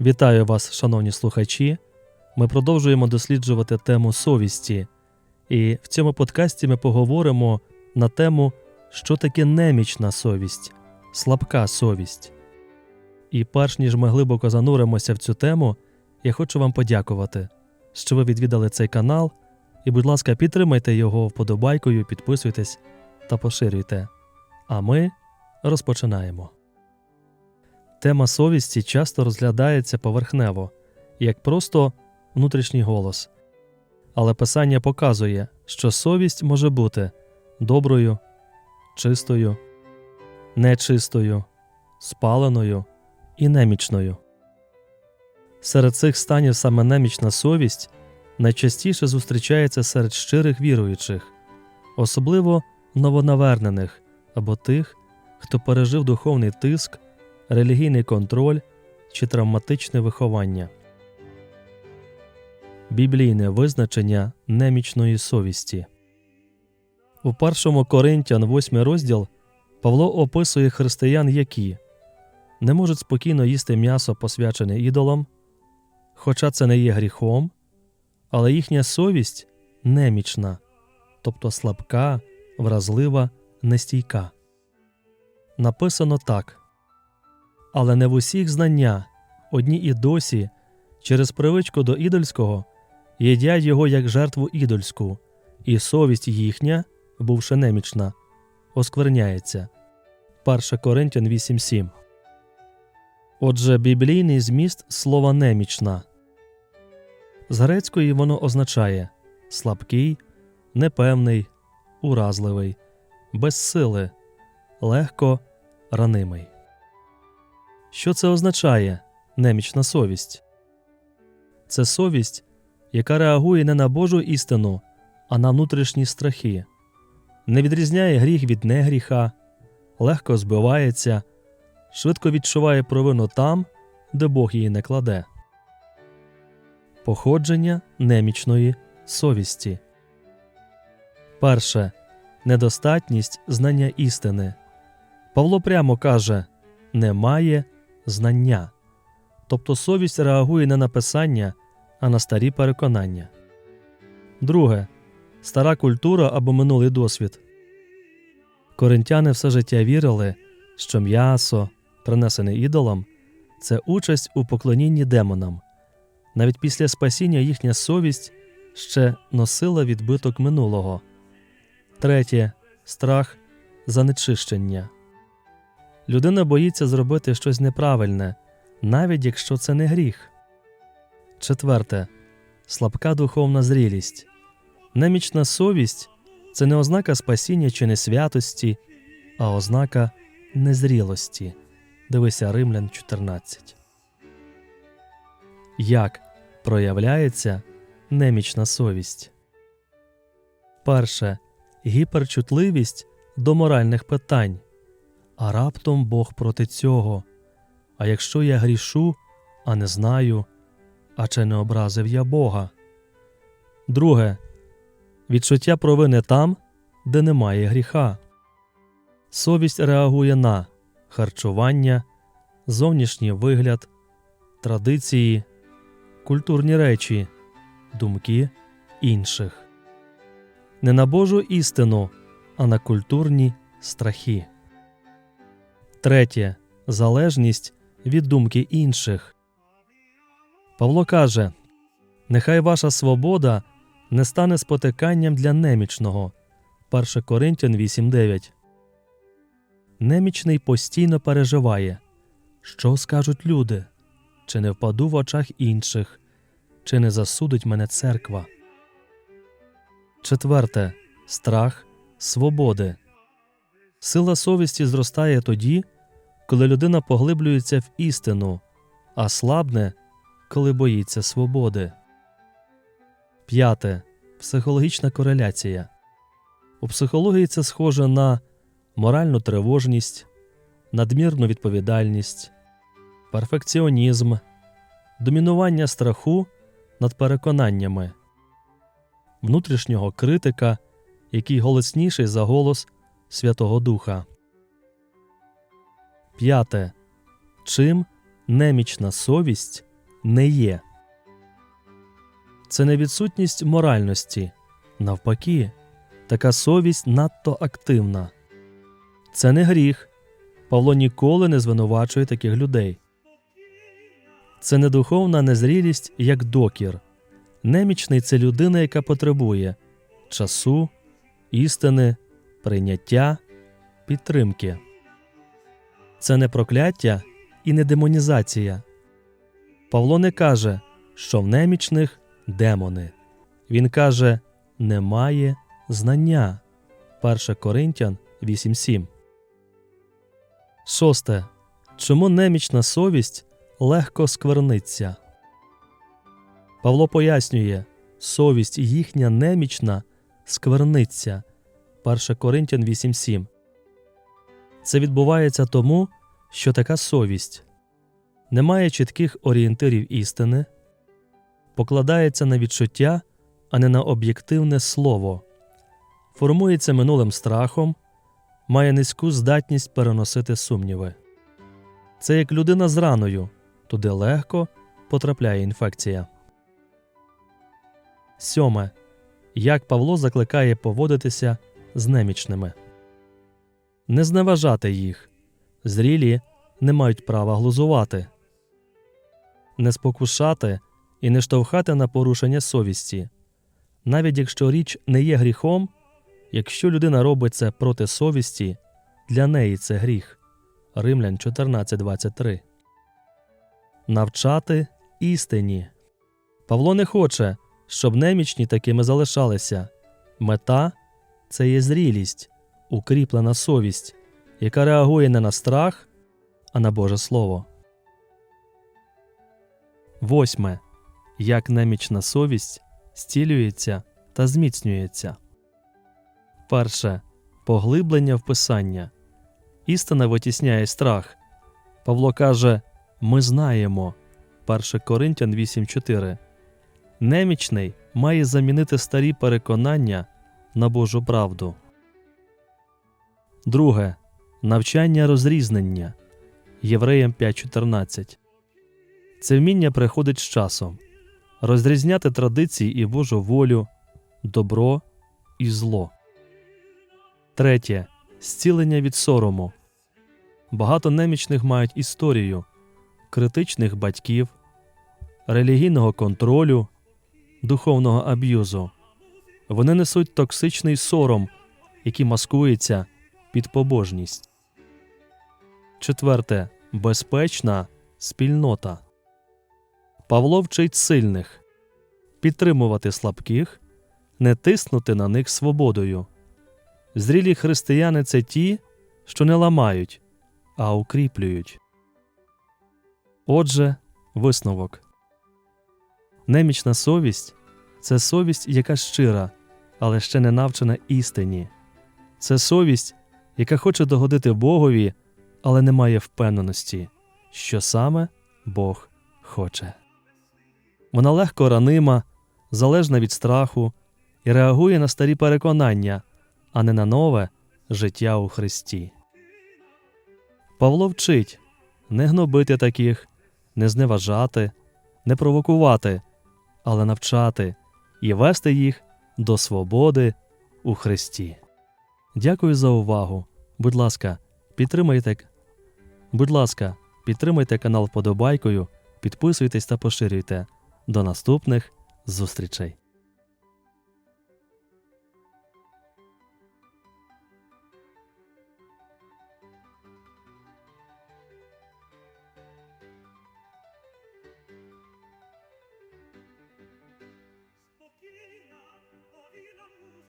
Вітаю вас, шановні слухачі. Ми продовжуємо досліджувати тему совісті, і в цьому подкасті ми поговоримо на тему, що таке немічна совість, слабка совість. І перш ніж ми глибоко зануримося в цю тему, я хочу вам подякувати, що ви відвідали цей канал, і, будь ласка, підтримайте його вподобайкою, підписуйтесь та поширюйте. А ми розпочинаємо. Тема совісті часто розглядається поверхнево, як просто внутрішній голос. Але Писання показує, що совість може бути доброю, чистою, нечистою, спаленою і немічною. Серед цих станів саме немічна совість найчастіше зустрічається серед щирих віруючих, особливо новонавернених або тих, хто пережив духовний тиск релігійний контроль чи травматичне виховання. Біблійне визначення немічної совісті. У першому Коринтян, 8 розділ, Павло описує християн, які не можуть спокійно їсти м'ясо, посвячене ідолам, хоча це не є гріхом, але їхня совість немічна, тобто слабка, вразлива, нестійка. Написано так але не в усіх знання, одні і досі, через привичку до ідольського, їдять його як жертву ідольську, і совість їхня, бувши немічна, оскверняється. 1 Коринтян 8.7 Отже, біблійний зміст слова немічна. З грецької воно означає слабкий, непевний, уразливий, без сили, легко ранимий. Що це означає немічна совість? Це совість, яка реагує не на Божу істину, а на внутрішні страхи, не відрізняє гріх від негріха, легко збивається, швидко відчуває провину там, де Бог її не кладе. Походження немічної совісті. Перше недостатність знання істини. Павло прямо каже немає знання, тобто совість реагує не на писання, а на старі переконання. Друге стара культура або минулий досвід. Коринтяни все життя вірили, що м'ясо, принесене ідолам, це участь у поклонінні демонам. Навіть після спасіння їхня совість ще носила відбиток минулого. Третє страх занечищення. Людина боїться зробити щось неправильне, навіть якщо це не гріх. Четверте слабка духовна зрілість. Немічна совість це не ознака спасіння чи несвятості, а ознака незрілості. Дивися Римлян 14. Як проявляється немічна совість? Перше гіперчутливість до моральних питань. А раптом Бог проти цього. А якщо я грішу, а не знаю, а чи не образив я Бога? Друге відчуття провини там, де немає гріха. Совість реагує на харчування, зовнішній вигляд, традиції, культурні речі, думки інших. Не на Божу істину, а на культурні страхи. Третє залежність від думки інших. Павло каже Нехай ваша свобода не стане спотиканням для немічного. 1 Коринтян 8.9. Немічний постійно переживає, що скажуть люди, чи не впаду в очах інших, чи не засудить мене церква. Четверте страх свободи. Сила совісті зростає тоді, коли людина поглиблюється в істину, а слабне, коли боїться свободи. П'яте психологічна кореляція. У психології це схоже на моральну тривожність, надмірну відповідальність, перфекціонізм, домінування страху над переконаннями, внутрішнього критика, який голосніший за голос Святого Духа. П'яте. Чим немічна совість не є. Це не відсутність моральності. Навпаки, така совість надто активна. Це не гріх. Павло ніколи не звинувачує таких людей. Це не духовна незрілість, як докір. Немічний це людина, яка потребує часу, істини, прийняття, підтримки. Це не прокляття і не демонізація. Павло не каже, що в немічних демони. Він каже, немає знання. 1 Коринтян 8.7. Шосте. Чому немічна совість легко скверниться? Павло пояснює, совість їхня немічна скверниться. 1 Коринтян 8.7. Це відбувається тому, що така совість не має чітких орієнтирів істини, покладається на відчуття, а не на об'єктивне слово, формується минулим страхом, має низьку здатність переносити сумніви. Це як людина з раною, туди легко потрапляє інфекція. Сьоме. Як Павло закликає поводитися з немічними. Не зневажати їх. Зрілі не мають права глузувати, не спокушати і не штовхати на порушення совісті. Навіть якщо річ не є гріхом, якщо людина робить це проти совісті, для неї це гріх. Римлян 14.23. Навчати істині. Павло не хоче, щоб немічні такими залишалися. Мета це є зрілість, укріплена совість, яка реагує не на страх, а на Боже Слово. Восьме. Як немічна совість зцілюється та зміцнюється. Перше. Поглиблення в Писання. Істина витісняє страх. Павло каже Ми знаємо. 1 Коринтян 8.4. Немічний має замінити старі переконання на Божу правду. Друге. Навчання розрізнення. Євреям 5.14. Це вміння приходить з часом розрізняти традиції і Божу волю, добро і зло. Третє. Зцілення від сорому. Багато немічних мають історію критичних батьків, релігійного контролю, духовного аб'юзу. Вони несуть токсичний сором, який маскується під побожність. Четверте. Безпечна спільнота. Павло вчить сильних підтримувати слабких, не тиснути на них свободою. Зрілі християни це ті, що не ламають, а укріплюють. Отже, висновок немічна совість це совість, яка щира, але ще не навчена істині. Це совість, яка хоче догодити Богові, але не має впевненості, що саме Бог хоче. Вона легко ранима, залежна від страху і реагує на старі переконання, а не на нове життя у Христі. Павло вчить не гнобити таких, не зневажати, не провокувати, але навчати і вести їх до свободи у Христі. Дякую за увагу. Будь ласка, підтримайте. Будь ласка, підтримайте канал вподобайкою, підписуйтесь та поширюйте. До наступних зустрічей!